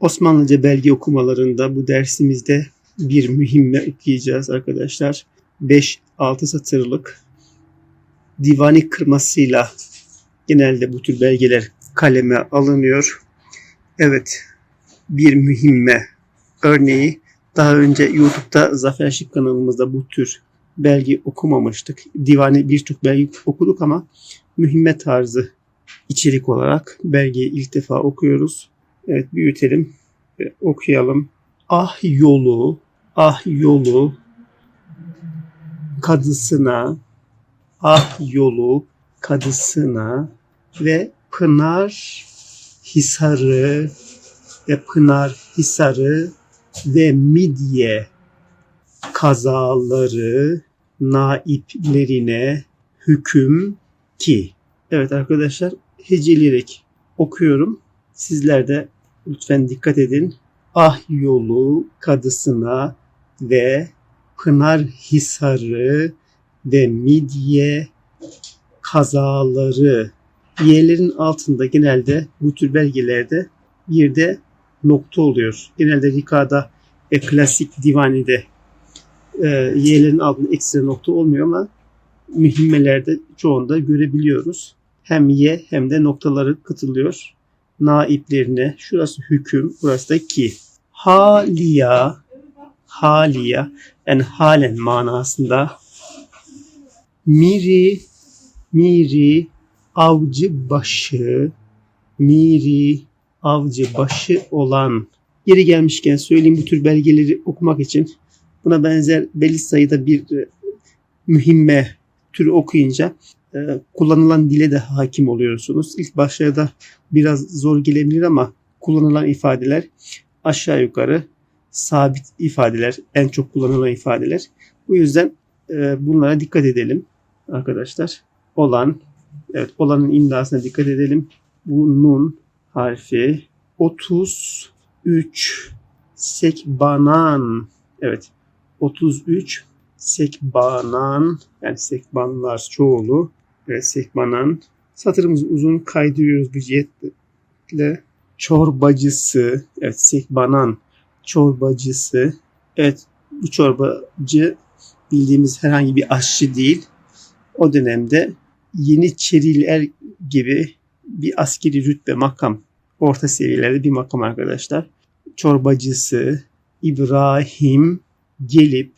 Osmanlıca belge okumalarında bu dersimizde bir mühimme okuyacağız arkadaşlar. 5-6 satırlık divani kırmasıyla genelde bu tür belgeler kaleme alınıyor. Evet bir mühimme örneği daha önce YouTube'da Zafer Şık kanalımızda bu tür belge okumamıştık. Divani birçok belge okuduk ama mühimme tarzı içerik olarak belgeyi ilk defa okuyoruz. Evet büyütelim okuyalım. Ah yolu, ah yolu kadısına, ah yolu kadısına ve Pınar Hisarı ve Pınar Hisarı ve Midye kazaları naiplerine hüküm ki. Evet arkadaşlar heceleyerek okuyorum. Sizler de lütfen dikkat edin. Ah yolu kadısına ve Pınar Hisarı ve Midye kazaları Y'lerin altında genelde bu tür belgelerde bir de nokta oluyor. Genelde Rika'da ve klasik divanide e, Y'lerin altında ekstra nokta olmuyor ama mühimmelerde çoğunda görebiliyoruz. Hem Y hem de noktaları katılıyor. Naiplerine. Şurası hüküm, burası da ki. Haliya, haliya yani halen manasında. Miri, miri avcı başı, miri avcı başı olan. Yeri gelmişken söyleyeyim bu tür belgeleri okumak için. Buna benzer belli sayıda bir e, mühimme türü okuyunca e, kullanılan dile de hakim oluyorsunuz. İlk başlarda biraz zor gelebilir ama kullanılan ifadeler aşağı yukarı sabit ifadeler, en çok kullanılan ifadeler. Bu yüzden e, bunlara dikkat edelim arkadaşlar. Olan, evet olanın imlasına dikkat edelim. Bu nun harfi 33 sekbanan evet 33 sekbanan yani sekbanlar çoğulu sekbanan satırımız uzun kaydırıyoruz bu cihetle çorbacısı evet sekbanan çorbacısı evet bu çorbacı bildiğimiz herhangi bir aşçı değil o dönemde Yeniçeriler gibi bir askeri rütbe makam orta seviyelerde bir makam arkadaşlar. Çorbacısı İbrahim gelip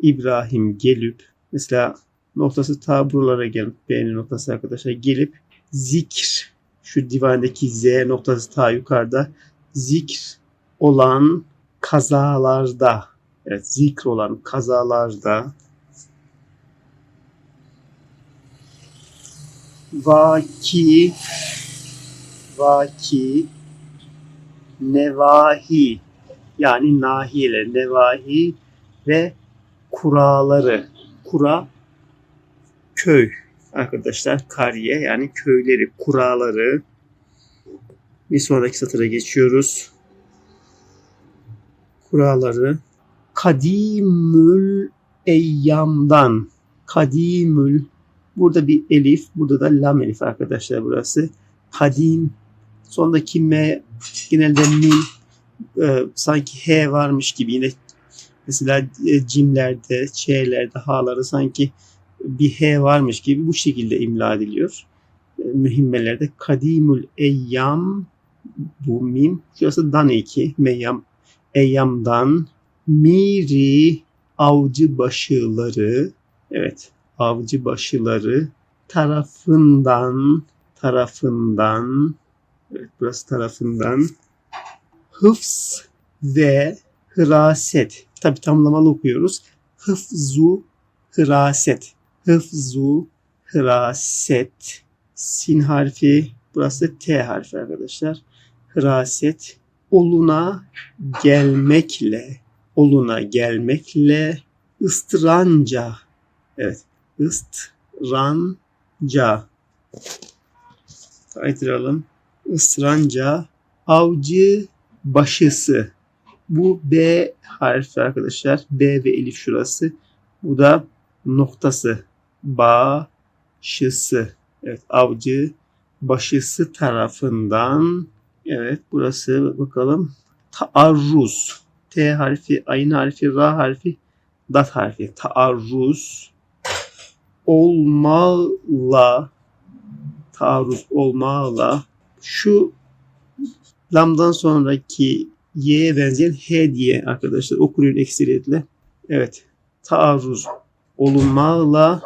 İbrahim gelip mesela noktası ta buralara gelip beğeni noktası arkadaşlar. Gelip zikr şu divandaki Z noktası ta yukarıda. Zikr olan kazalarda evet zikr olan kazalarda vaki vaki nevahi yani nahiyeler nevahi ve kuraları. Kura köy arkadaşlar kariye yani köyleri kuraları. Bir sonraki satıra geçiyoruz. Kuraları. Kadimül eyyamdan. Kadimül. Burada bir elif burada da lam elif arkadaşlar burası. Kadim. Sondaki m genelde mim e, sanki h varmış gibi yine. Mesela e, cimlerde ç'lerde ha'ları sanki bir h varmış gibi bu şekilde imla ediliyor. E, mühimmelerde kadimül eyyam bu mim şurası dan eki meyyam. Eyyamdan miri avcı başıları evet avcı başıları tarafından tarafından evet burası tarafından hıfz ve hıraset. Tabi tamlamalı okuyoruz. Hıfzu hıraset hıfzu hıraset sin harfi burası t harfi arkadaşlar. Hıraset oluna gelmekle oluna gelmekle ıstıranca. Evet ıstranca kaydıralım. Istıranca avcı başısı. Bu B harfi arkadaşlar. B ve elif şurası. Bu da noktası başısı evet avcı başısı tarafından Evet burası bakalım. taarruz. T harfi, ayın harfi, ra harfi, dat harfi. Taarruz olmalı. Taarruz olmalı. Şu lamdan sonraki y'ye benzeyen h diye arkadaşlar okunuyor ekseriyetle. Evet. Taarruz olunmakla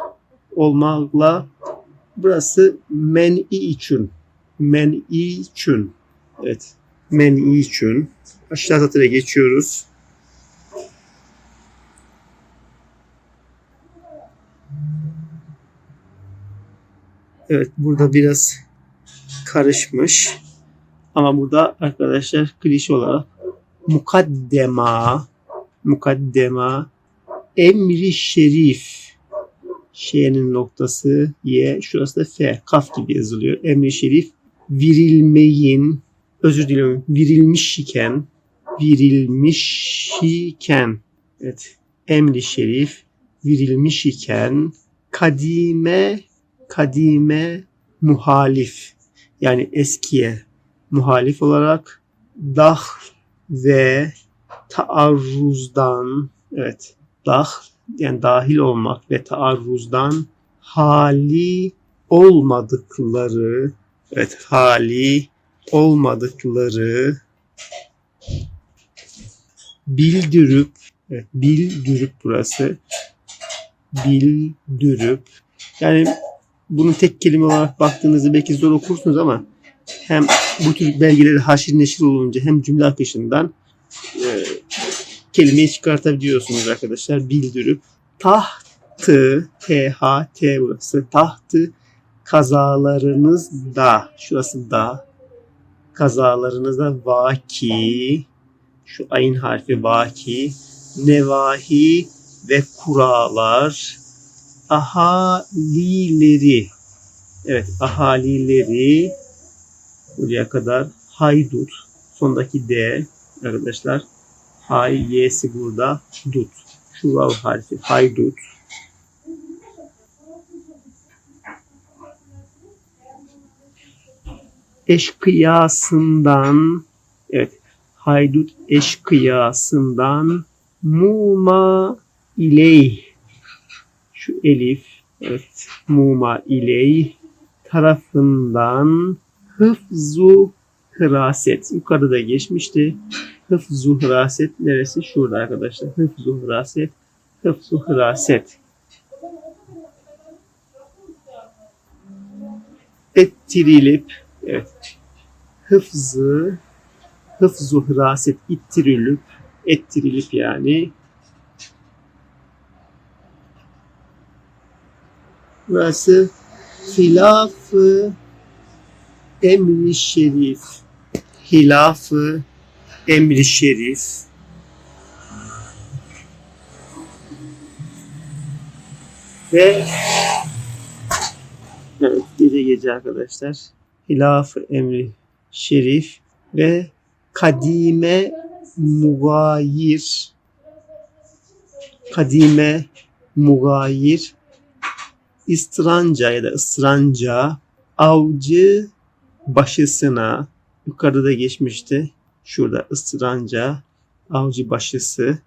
olmakla burası men'i için. Men'i için. Evet. Men'i için. Aşağı satıra geçiyoruz. Evet burada biraz karışmış. Ama burada arkadaşlar klişe olarak mukaddema mukaddema emri şerif şeyinin noktası y şurası da f kaf gibi yazılıyor. Emri şerif virilmeyin özür diliyorum virilmiş iken virilmiş iken evet emri şerif virilmiş iken kadime kadime muhalif yani eskiye muhalif olarak dah ve taarruzdan evet dah yani dahil olmak ve taarruzdan hali olmadıkları evet hali olmadıkları bildirip evet, bildirip burası bildirip yani bunu tek kelime olarak baktığınızda belki zor okursunuz ama hem bu tür belgeleri haşir neşir olunca hem cümle akışından kelimeyi çıkartabiliyorsunuz arkadaşlar. Bildirip tahtı T H T burası. Tahtı kazalarınızda. Şurası da. Kazalarınızda vaki. Şu ayın harfi vaki. Nevahi ve kuralar ahalileri. Evet ahalileri. Buraya kadar haydut. Sondaki D arkadaşlar hay y'si burada. Dut. Şu vav harfi. Haydut. Eşkıyasından. Evet. Haydut eşkıyasından. Muma ileyh. Şu elif. Evet. Muma ileyh. Tarafından hıfzu hıraset. Yukarıda geçmişti. Hıfzu hıraset neresi? Şurada arkadaşlar. Hıfzu hıraset. Hıfzu hıraset. Ettirilip evet. Hıfzı hıfzu hıraset ittirilip ettirilip yani burası hilafı emri şerif hilafı emri şerif. Ve evet, gece gece arkadaşlar. Hilafı emri şerif ve kadime mugayir. Kadime mugayir. İstranca ya da ısranca avcı başısına yukarıda da geçmişti. Şurada ıstıranca avcı başısı.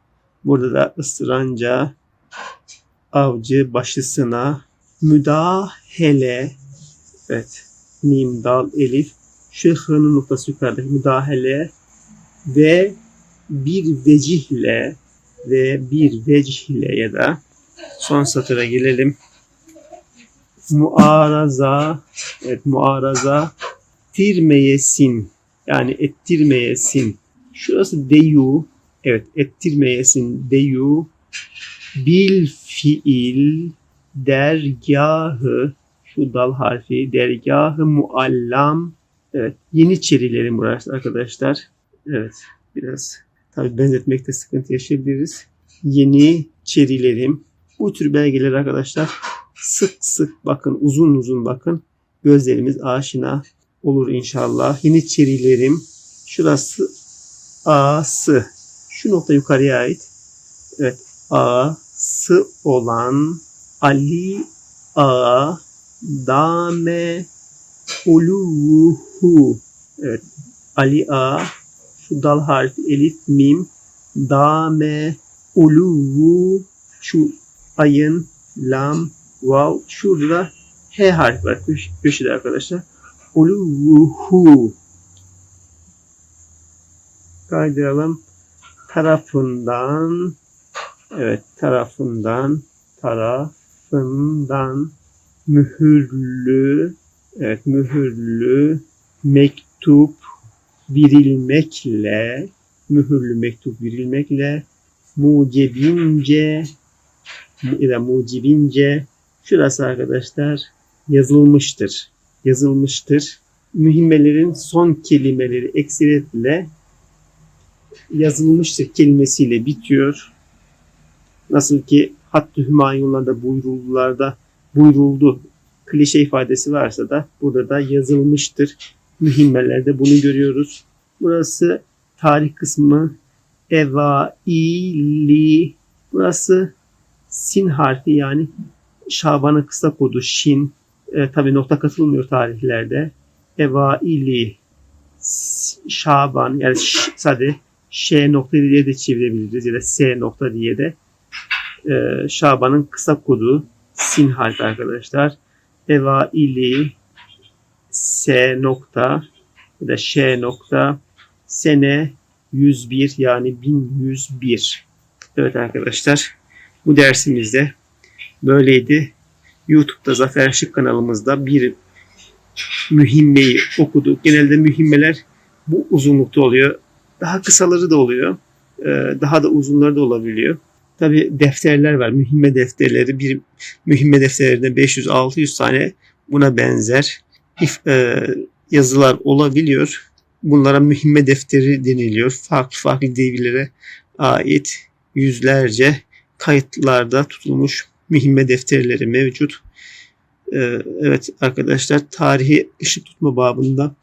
Burada da ıstıranca avcı başısına müdahale evet mim dal elif şu hının noktası yukarıdaki müdahale ve bir vecihle ve bir vecihle ya da son satıra gelelim. Muaraza evet muaraza ettirmeyesin. Yani ettirmeyesin. Şurası deyu. Evet ettirmeyesin deyu. Bil fiil dergahı şu dal harfi dergahı muallam. Evet yeni çerilerim burası arkadaşlar. Evet biraz tabi benzetmekte sıkıntı yaşayabiliriz. Yeni çerilerim. Bu tür belgeler arkadaşlar sık sık bakın uzun uzun bakın. Gözlerimiz aşina olur inşallah. Yeniçerilerim şurası A'sı. Şu nokta yukarıya ait. Evet A'sı olan Ali A Dame Uluhu. Evet Ali A Şu dal harfi elif, mim, dame, uluvu, şu ayın, lam, vav. Şurada da H harfi var köş- köşede arkadaşlar. Uluvuhu. Kaydıralım. Tarafından evet tarafından tarafından mühürlü evet mühürlü mektup virilmekle mühürlü mektup virilmekle mucibince ya da mucibince şurası arkadaşlar yazılmıştır. Yazılmıştır. Mühimmelerin son kelimeleri ekseriyetle yazılmıştır kelimesiyle bitiyor. Nasıl ki Hattı Hümayunlarda buyuruldularda buyuruldu klişe ifadesi varsa da burada da yazılmıştır. Mühimmelerde bunu görüyoruz. Burası tarih kısmı evaili. Burası sin harfi yani Şaban'ın kısa kodu şin. E, tabii nokta katılmıyor tarihlerde. Evaili Şaban yani ş, sadece Ş nokta diye de çevirebiliriz ya da S nokta diye de e, Şaban'ın kısa kodu sin harfi arkadaşlar. Evaili S nokta ya da Ş nokta sene 101 yani 1101. Evet arkadaşlar bu dersimizde böyleydi. YouTube'da Zafer Şık kanalımızda bir mühimmeyi okuduk. Genelde mühimmeler bu uzunlukta oluyor. Daha kısaları da oluyor. Ee, Daha da uzunları da olabiliyor. Tabi defterler var. Mühimme defterleri. Bir mühimme defterlerinde 500-600 tane buna benzer e, yazılar olabiliyor. Bunlara mühimme defteri deniliyor. Farklı farklı devirlere ait yüzlerce kayıtlarda tutulmuş mühimme defterleri mevcut. Ee, evet arkadaşlar tarihi ışık tutma babında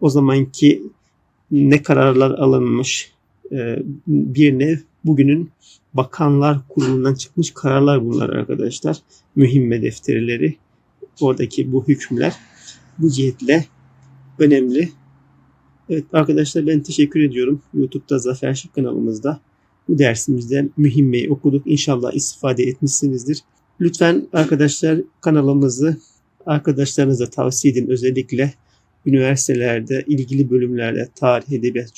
o zamanki ne kararlar alınmış e, bir nev bugünün bakanlar kurulundan çıkmış kararlar bunlar arkadaşlar. Mühimme defterleri oradaki bu hükümler bu cihetle önemli. Evet arkadaşlar ben teşekkür ediyorum. YouTube'da Zafer Şık kanalımızda bu dersimizde mühimmeyi okuduk. İnşallah istifade etmişsinizdir. Lütfen arkadaşlar kanalımızı arkadaşlarınıza tavsiye edin. Özellikle üniversitelerde, ilgili bölümlerde tarih, edebiyat,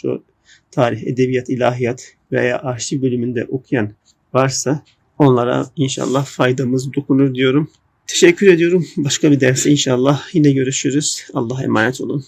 tarih, edebiyat, ilahiyat veya arşiv bölümünde okuyan varsa onlara inşallah faydamız dokunur diyorum. Teşekkür ediyorum. Başka bir derste inşallah yine görüşürüz. Allah'a emanet olun.